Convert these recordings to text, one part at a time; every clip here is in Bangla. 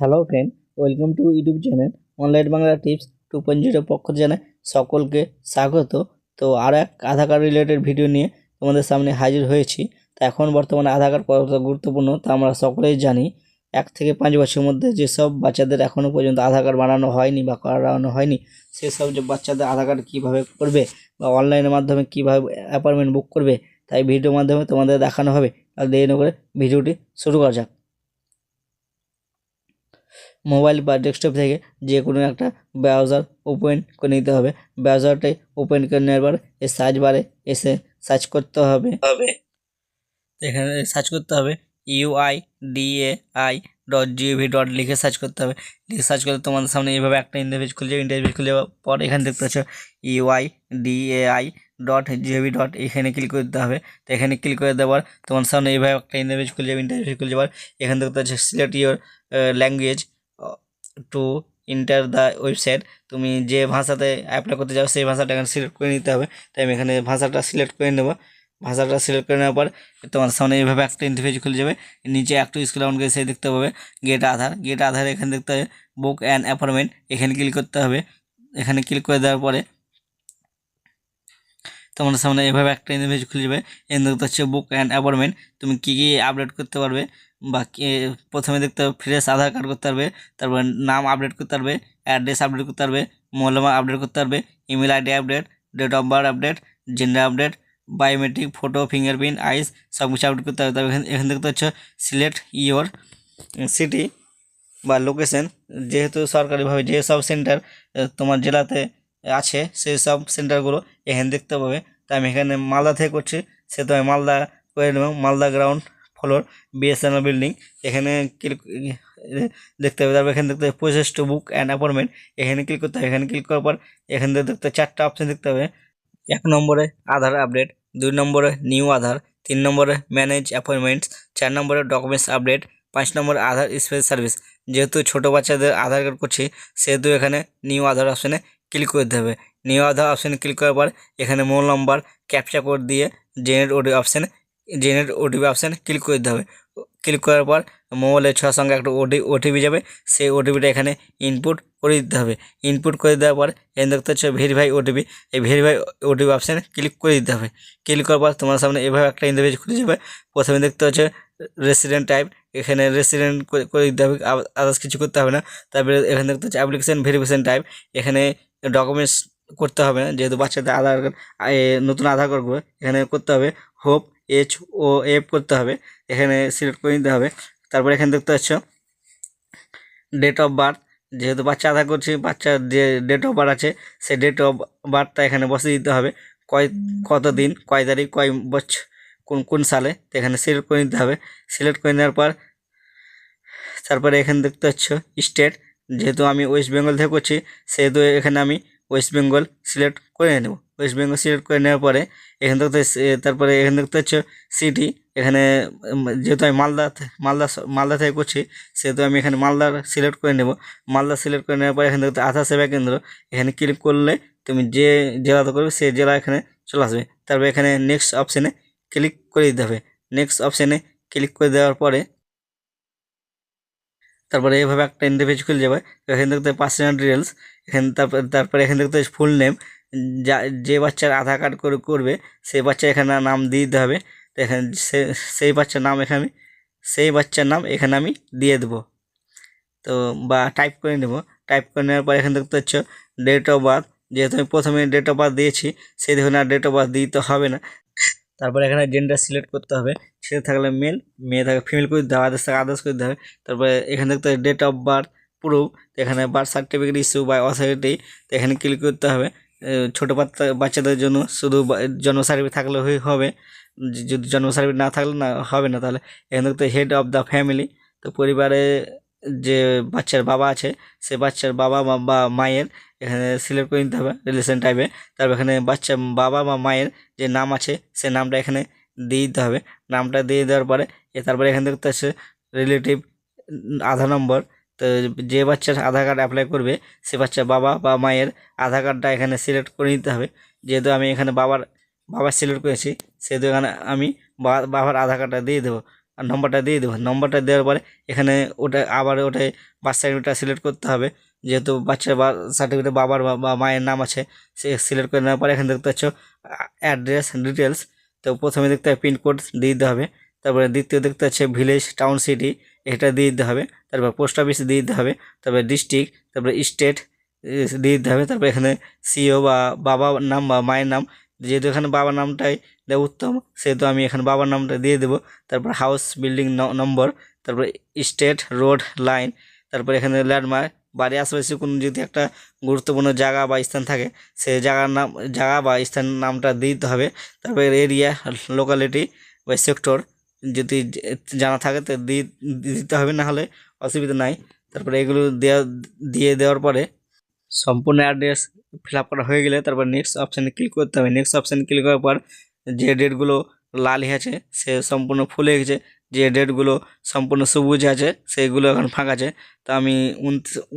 Hello friend welcome to YouTube channel online Bangla tips two point zero পক্ষ জানাই সকলকে স্বাগত। তো আর এক আধার কার্ড রিলেটেড ভিডিও নিয়ে তোমাদের সামনে হাজির হয়েছি। তো এখন বর্তমানে আধার কার্ড কতটা গুরুত্বপূর্ণ তা আমরা সকলেই জানি। এক থেকে পাঁচ বছরের মধ্যে যেসব বাচ্চাদের এখনও পর্যন্ত আধার কার্ড বানানো হয়নি বা করানো হয়নি সেসব যে বাচ্চাদের আধার কার্ড কীভাবে করবে বা অনলাইনের মাধ্যমে কীভাবে অ্যাপয়েন্টমেন্ট বুক করবে, তাই ভিডিওর মাধ্যমে তোমাদের দেখানো হবে। আর দেরি করে ভিডিওটি শুরু করা যাক। মোবাইল বা ডেস্কটপ থেকে যে কোনো একটা ব্রাউজার ওপেন করে নিতে হবে। ব্রাউজারটাই ওপেন করে নেওয়ার পর এই সার্চ বারে এসে সার্চ করতে হবে। হবে। এখানে সার্চ করতে হবে UI DA I dot GOV dot লিখে সার্চ করতে হবে। লিখে সার্চ করলে তোমাদের সামনে এইভাবে একটা ইন্টারভিউ খুলে যাবে ইন্টারভিউ খুলে যাওয়ার পর এখানে দেখতে পাচ্ছ UI DAI dot GOV dot এখানে ক্লিক করতে হবে। তো এখানে ক্লিক করে দেওয়ার তোমার সামনে এইভাবে একটা ইন্টারভিউ খুলে যাবে ইন্টারভিউ খুলে যাওয়ার এখানে দেখতে পাচ্ছ select your language to enter the website তুমি যে ভাষাতে অ্যাপ্লাই করতে যাও, সেই ভাষাটা এখানে সিলেক্ট করে নিতে হবে। তাই আমি এখানে ভাষাটা সিলেক্ট করে নেব। ভাষাটা সিলেক্ট করে নেওয়ার পর তোমার সামনে এইভাবে একটা ইন্টারফেস খুলে যাবে। নিচে একটু স্কুল করে সেই দেখতে পাবে গেট আধার গেট আধার এখানে দেখতে হবে বুক অ্যান্ড অ্যাপয়েন্টমেন্ট এখানে ক্লিক করতে হবে। এখানে ক্লিক করে দেওয়ার পরে তোমার সামনে এভাবে একটা ইন্টারফেস খুলে যাবে। এখানে দেখতে হচ্ছে বুক অ্যান্ড অ্যাপয়েন্টমেন্ট তুমি কী কী আপডেট করতে পারবে? বা প্রথমে দেখতে হবে ফ্রেশ আধার কার্ড করতে পারবে, তারপর নাম আপডেট করতে পারবে অ্যাড্রেস আপডেট করতে পারবে মোবাইল নাম্বার আপডেট করতে পারবে email ID update date of birth update gender update biometric photo fingerprint eyes সব কিছু আপডেট করতে হবে। তবে এখান দেখতে হচ্ছে সিলেক্ট ইয়োর সিটি বা লোকেশন যেহেতু সরকারিভাবে যে সব সেন্টার তোমার জেলাতে আছে, সেই সব সেন্টারগুলো এখানে দেখতে পাবে। তাই আমি এখানে মালদা থেকে করছি, সে তো আমি মালদা করে নেব, Malda ground floor BSNL building এখানে ক্লিক দেখতে হবে, তারপর এখানে দেখতে হবে process to book and appointment এখানে ক্লিক করতে হবে, এখানে ক্লিক করার পর এখান থেকে দেখতে চারটা অপশন দেখতে হবে। এক নম্বরে আধার আপডেট দুই নম্বরে নিউ আধার, তিন নম্বরে ম্যানেজ অ্যাপয়েন্টমেন্টস চার নম্বরে ডকুমেন্টস আপডেট পাঁচ নম্বরে আধার স্পেস সার্ভিস যেহেতু ছোটো বাচ্চাদের আধার কার্ড করছি, সেহেতু এখানে নিউ আধার অপশানে ক্লিক করতে হবে। নিউ আধার অপশানে ক্লিক করার পর এখানে মোবাইল নাম্বার ক্যাপচা কোড দিয়ে জেনারেট ওটি অপশানে জেনারেট ওটিপি অপশানে ক্লিক করে দিতে হবে। ক্লিক করার পর মোবাইলের ছোঁয়ার সঙ্গে একটা ওটি ওটিপি যাবে। সেই ওটিপিটা এখানে ইনপুট করে দিতে হবে। ইনপুট করে দেওয়ার পর এখানে দেখতে হচ্ছে ভেরিফাই ওটিপি এই ভেরিফাই ওটিপি অপশানে ক্লিক করে দিতে হবে। ক্লিক করার পর তোমার সামনে এভাবে একটা ইন্টারভিউ খুলে যাবে। প্রথমে দেখতে হচ্ছে রেসিডেন্ট টাইপ এখানে রেসিডেন্ট করে দিতে হবে। আদার্স কিছু করতে হবে না। তারপরে এখানে দেখতে হচ্ছে অ্যাপ্লিকেশন ভেরিফিকেশন টাইপ এখানে ডকুমেন্টস করতে হবে না। যেহেতু বাচ্চাদের আধার কার্ড নতুন আধার কার্ড এখানে করতে হবে। হোপ এইচ ও এফ করতে হবে। এখানে সিলেক্ট করে নিতে হবে। তারপরে এখানে দেখতে পাচ্ছ ডেট অফ বার্থ যেহেতু বাচ্চা আধার করছি, বাচ্চার যে ডেট অফ বার্থ আছে, সেই ডেট অফ বার্থটা এখানে বসে দিতে হবে। কয়, কত দিন, কয় তারিখ, কয় বছর কোন কোন সালে, তো এখানে সিলেক্ট করে নিতে হবে। সিলেক্ট করে নেওয়ার পর, তারপরে এখানে দেখতে পাচ্ছ স্টেট যেহেতু আমি ওয়েস্ট বেঙ্গল থেকে করছি, সেহেতু এখানে আমি ওয়েস্ট বেঙ্গল সিলেক্ট করে নেব। ওয়েস্ট বেঙ্গল সিলেক্ট করে নেওয়ার পরে এখান থেকে তারপরে এখান দেখতে হচ্ছে সিটি এখানে যেহেতু আমি মালদা মালদা মালদা থেকে করছি, সেহেতু আমি এখানে মালদার সিলেক্ট করে নেব। মালদা সিলেক্ট করে নেওয়ার পরে এখান দেখতে আধার সেবা কেন্দ্র, এখানে ক্লিক করলে তুমি যে জেলাতে করবে সেই জেলা এখানে চলে আসবে। তারপরে এখানে নেক্সট অপশানে ক্লিক করে দিতে হবে। নেক্সট অপশানে ক্লিক করে দেওয়ার পরে তারপরে এইভাবে একটা ইন্টারভিউ খুলে যাবে। এখান দেখতে পার্সোনাল ডিটেলস এখানে তারপরে এখানে দেখতে ফুল নেম যা, যে বাচ্চার আধার কার্ড করে, করবে, সেই বাচ্চা এখানে নাম দিয়ে দিতে হবে। তো এখানে সেই বাচ্চার নাম এখানে, সেই বাচ্চার নাম এখানে আমি দিয়ে দেবো। তো, বা টাইপ করে নেব। টাইপ করে নেওয়ার পর এখানে দেখতে পাচ্ছ ডেট অফ বার্থ যেহেতু আমি প্রথমে ডেট অফ বার্থ দিয়েছি, সেই দেখুন আর ডেট অফ বার্থ দিতে হবে না। তারপরে এখানে জেন্ডার সিলেক্ট করতে হবে। ছেলে থাকলে মেল মেয়ে থাকলে ফিমেল করে দিতে হবে আদার্স থাকলে আদার্স করে দিতে হবে। তারপরে এখানে দেখতে হবে ডেট অফ বার্থ প্রুফ এখানে বার্থ সার্টিফিকেট ইস্যু বা অথরিটি তো এখানে ক্লিক করতে হবে। ছোটো বাচ্চা বাচ্চাদের জন্য শুধু জন্ম সার্টিফিকেট থাকলে হবে। যদি জন্ম সার্টিফিকেট না থাকলে না, হবে না তাহলে। এখানে দেখতে হেড অফ দ্য ফ্যামিলি তো পরিবারে যে বাচ্চার বাবা আছে, সে বাচ্চার বাবা বা মায়ের এখানে সিলেক্ট করে নিতে হবে রিলেশন টাইপে তারপর এখানে বাচ্চা বাবা বা মায়ের যে নাম আছে, সে নামটা এখানে দিয়ে দিতে হবে। নামটা দিয়ে দেওয়ার পরে তারপরে এখানে দেখতে আসছে রিলেটিভ আধার নম্বর তো যে বাচ্চার আধার কার্ড অ্যাপ্লাই করবে, সে বাচ্চার বাবা বা মায়ের আধার কার্ডটা এখানে সিলেক্ট করে নিতে হবে। যেহেতু আমি এখানে বাবার বাবার সিলেক্ট করেছি, সেহেতু এখানে আমি বাবার আধার কার্ডটা দিয়ে দেবো আর নম্বরটা দিয়ে দেবো। নম্বরটা দেওয়ার পরে এখানে ওটা, আবার ওটাই বার্থ সার্টিফিকেটটা সিলেক্ট করতে হবে। যেহেতু বাচ্চার সার্টিফিকেটে বাবার বা মায়ের নাম আছে, সে সিলেক্ট করে নেওয়ার পরে এখানে দেখতে পাচ্ছ অ্যাড্রেস ডিটেলস তো প্রথমে দেখতে হবে পিনকোড দিয়ে দিতে হবে। তারপরে দ্বিতীয় দেখতে হচ্ছে ভিলেজ টাউন সিটি এটা দিয়ে দিতে হবে। তারপর পোস্ট অফিস দিয়ে দিতে হবে। তারপরে ডিস্ট্রিক্ট তারপরে স্টেট দিয়ে দিতে হবে। তারপর এখানে সিও বা বাবার নাম বা মায়ের নাম। যেহেতু এখানে বাবার নামটাই দেওয়া উত্তম, সেহেতু আমি এখানে বাবার নামটা দিয়ে দেবো। তারপর হাউস বিল্ডিং নম্বর তারপর স্টেট রোড লাইন তারপর এখানে ল্যান্ডমার্ক বাড়ির আশেপাশে কোনো যদি একটা গুরুত্বপূর্ণ জায়গা বা স্থান থাকে, সেই জায়গার নাম, জায়গা বা স্থান নামটা দিতে হবে। তারপর এরিয়া লোকালিটি বা সেক্টর যদি জানা থাকে তো দিতে হবে, না হলে অসুবিধা নাই। তারপরে এগুলো দেওয়া দিয়ে দেওয়ার পরে সম্পূর্ণ অ্যাড্রেস ফিল আপ করা হয়ে গেলে তারপর নেক্সট অপশানে ক্লিক করতে হবে। নেক্সট অপশানে ক্লিক করার পর যে ডেটগুলো লাল আছে, সে সম্পূর্ণ ফুলে গেছে। যে ডেটগুলো সম্পূর্ণ সবুজ আছে সেইগুলো এখন ফাঁকা আছে। তো আমি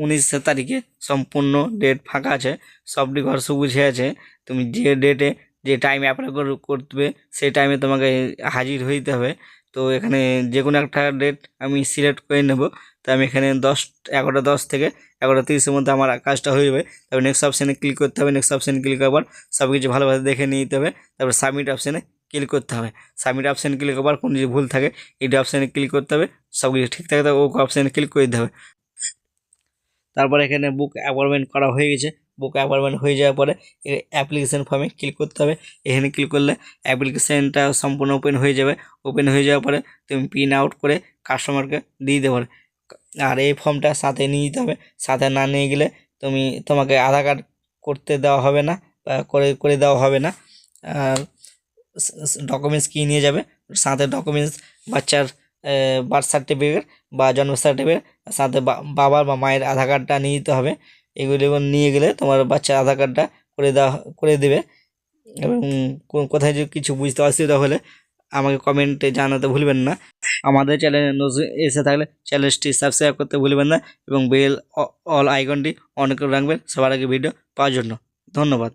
উনিশ তারিখে সম্পূর্ণ ডেট ফাঁকা আছে, সবটি ঘর সবুজ হয়ে আছে। তুমি যে ডেটে যে টাইমে অ্যাপ্লাই করবে সেই টাইমে তোমাকে হাজির হইতে হবে। তো এখানে যে কোনো একটা ডেট আমি সিলেক্ট করে নেব। তো আমি এখানে দশ, এগারোটা দশ থেকে এগারোটা তিরিশের মধ্যে আমার কাজটা হয়ে যাবে। তারপর নেক্সট অপশানে ক্লিক করতে হবে। নেক্সট অপশানে ক্লিক করার পর সব কিছু ভালোভাবে দেখে নিতে হবে। তারপর সাবমিট অপশানে ক্লিক করতে হবে। সাবমিট অপশানে ক্লিক করার কোনো যদি ভুল থাকে এইটা অপশানে ক্লিক করতে হবে। সব কিছু ঠিক থাকে ও অপশানে ক্লিক করে দিতে হবে। তারপর এখানে বুক অ্যাপয়েন্টমেন্ট করা হয়ে গেছে। বুক অ্যাপয়েন্টমেন্ট হয়ে যাওয়ার পরে অ্যাপ্লিকেশান ফর্মে ক্লিক করতে হবে। এখানে ক্লিক করলে অ্যাপ্লিকেশানটা সম্পূর্ণ ওপেন হয়ে যাবে। ওপেন হয়ে যাওয়ার পরে তুমি প্রিন্ট আউট করে কাস্টমারকে দিয়ে দেবে আর এই ফর্মটা সাথে নিয়ে যেতে হবে। সাথে না নিয়ে গেলে তুমি, তোমাকে আধার কার্ড করতে দেওয়া হবে না বা করে করে দেওয়া হবে না। আর ডকুমেন্টস কী নিয়ে যাবে? সাথে ডকুমেন্টস বাচ্চার বার্থ সার্টিফিকেট বা জন্ম সার্টিফিকেট সাথে বাবার বা মায়ের আধার কার্ডটা নিয়ে যেতে হবে। এগুলি নিয়ে গেলে তোমার বাচ্চার আধার কার্ডটা করে দেওয়া, করে দেবে। এবং কোথায় যদি কিছু বুঝতে অসুবিধা হলে আমাকে কমেন্টে জানাতে ভুলবেন না। আমাদের চ্যানেলে নতুন এসে থাকলে চ্যানেলটি সাবস্ক্রাইব করতে ভুলবেন না এবং বেল অল আইকনটি অন করে রাখবেন। সবার আগে ভিডিও পাওয়ার জন্য। ধন্যবাদ।